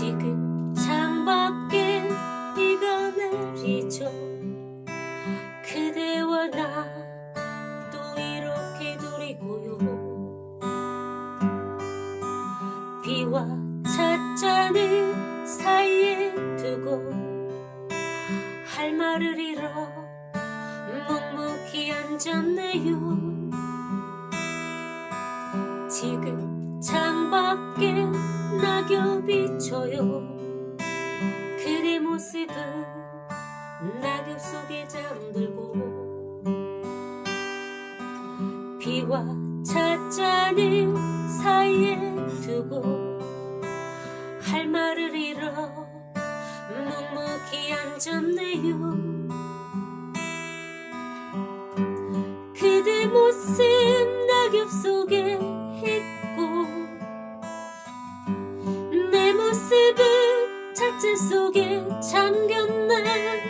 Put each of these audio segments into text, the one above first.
지금 창밖에 비가 내리죠 그대와 나 또 이렇게 둘이고요. 비와 찻잔을 사이에 두고 할 말을 잃어 묵묵히 앉았네요. 지금 창밖에 비춰요. 그대 모습은 낙엽 속에 잠들고 비와 찻잔을 사이에 두고 할 말을 잃어 묵묵히 앉았네요 찻잔 속에 잠겼네.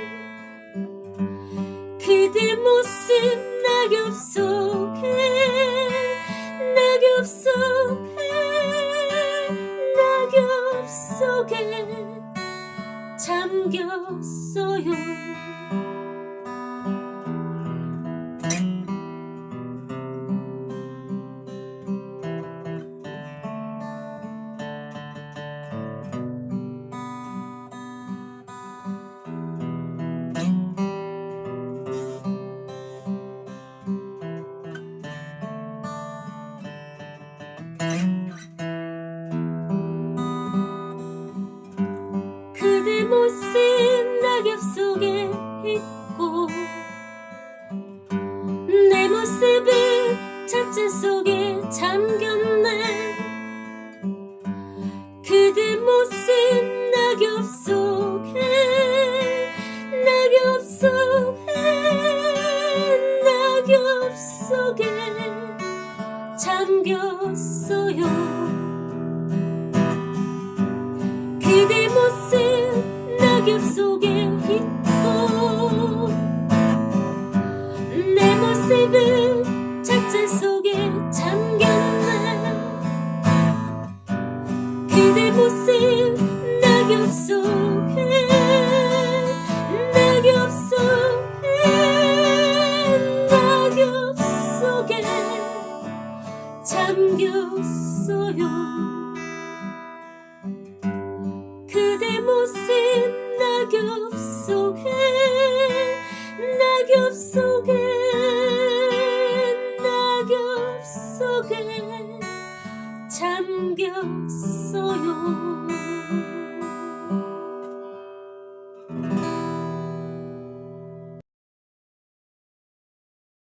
그대 모습 낙엽 속에 낙엽 속에 낙엽 속에 잠겼어요 그대 모습 낙엽 속에 있고 내 모습은 찻잔 속에 잠겼네. 그대 모습 낙엽 속에 낙엽 속에 낙엽 속에 잠겼어요. 그대 모습 낙엽 속에 있고 잠겼어요. 그대 모습 낙엽 속에 낙엽 속에 낙엽 속에 잠겼어요